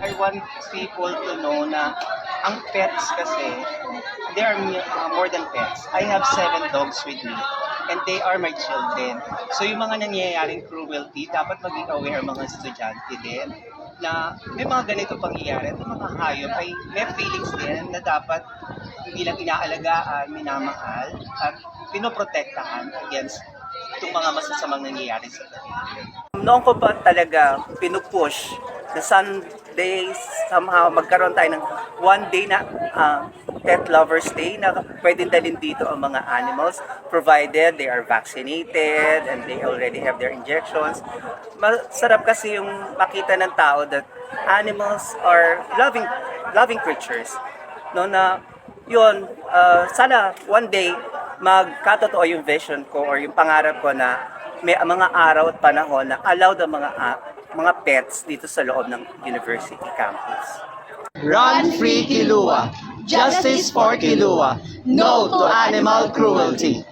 I want people to know na ang pets kasi, they are uh, more than pets. I have seven dogs with me and they are my children. So yung mga nangyayaring cruelty, dapat maging aware mga estudyante din na may mga ganito pangyayari at mga hayop ay may feelings din na dapat hindi lang inaalagaan, minamahal at pinoprotektahan against itong mga masasamang nangyayari sa kanila. Noon ko pa talaga pinupush na Sunday somehow magkaroon tayo ng one day na ah, pet lovers day na pwedeng dalhin dito ang mga animals provided they are vaccinated and they already have their injections. Masarap kasi yung makita ng tao that animals are loving loving creatures. No na yun, ah, sana one day magkatotoo yung vision ko or yung pangarap ko na may mga araw at panahon na allowed ang mga ah, mga pets dito sa loob ng university campus. Run free Kilua. Justice for Kilua. No to animal cruelty.